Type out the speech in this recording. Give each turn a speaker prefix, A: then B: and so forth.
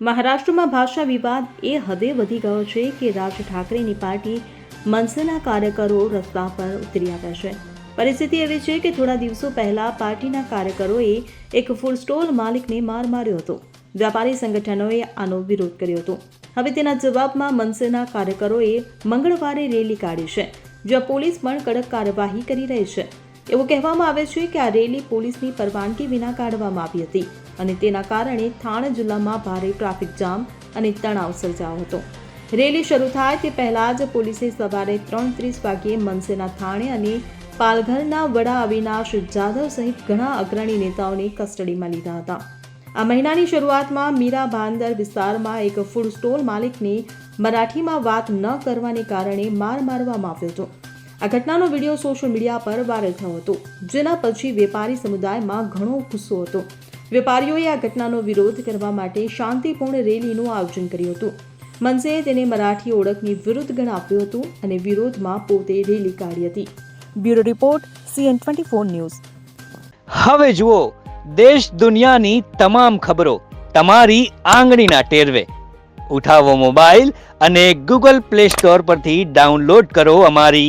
A: મહારાષ્ટ્રમાં ભાષા વિવાદ એ હદે વધી ગયો છે કે રાજ ઠાકરેની પાર્ટી મનસેના કાર્યકરો રસ્તા પર ઉતરી આવ્યા છે. પરિસ્થિતિ એવી છે કે થોડા દિવસો પહેલા પાર્ટીના કાર્યકરોએ એક ફૂડ સ્ટોલ માલિકને માર માર્યો હતો. વ્યાપારી સંગઠનોએ આનો વિરોધ કર્યો હતો. હવે તેના જવાબમાં મનસેના કાર્યકરોએ મંગળવારે રેલી કાઢી છે, જ્યાં પોલીસ પણ કડક કાર્યવાહી કરી રહી છે. એવું કહેવામાં આવે છે કે આ રેલી પોલીસની પરવાનગી વિના કાઢવામાં આવી હતી અને તેના કારણે થાણ જિલ્લામાં ભારે ટ્રાફિક જામ અને તણાવ સર્જાયો હતો. રેલી શરૂ થાય તે પહેલા જ પોલીસે સવારે ત્રણ ત્રીસ વાગ્યે મનસેના થાણે અને પાલઘરના વડા અવિનાશ જાધવ સહિત ઘણા અગ્રણી નેતાઓને કસ્ટડીમાં લીધા હતા. આ મહિનાની શરૂઆતમાં મીરા બાંદર વિસ્તારમાં એક ફૂડ સ્ટોલ માલિકને મરાઠીમાં વાત ન કરવાને કારણે માર મારવામાં આવ્યો હતો. આ ઘટનાનો વીડિયો સોશિયલ મીડિયા પર વાયરલ થયો હતો, જેના પછી વેપારી સમુદાયમાં ઘણો ગુસ્સો હતો. વેપારીઓએ આ ઘટનાનો વિરોધ કરવા માટે શાંતિપૂર્ણ રેલીનું આયોજન કર્યું હતું. મનસેએ તેને મરાઠી ઓળખની વિરુદ્ધ ગણાવ્યું હતું અને વિરોધમાં પોતે રેલી કાઢી હતી.
B: Bureau report, CN twenty four news.
C: હવે જુઓ, દેશ દુનિયાની તમામ ખબરો તમારી આંગળીના ટેરવે. ઉઠાવો મોબાઈલ અને ગૂગલ પ્લે સ્ટોર પરથી ડાઉનલોડ કરો અમારી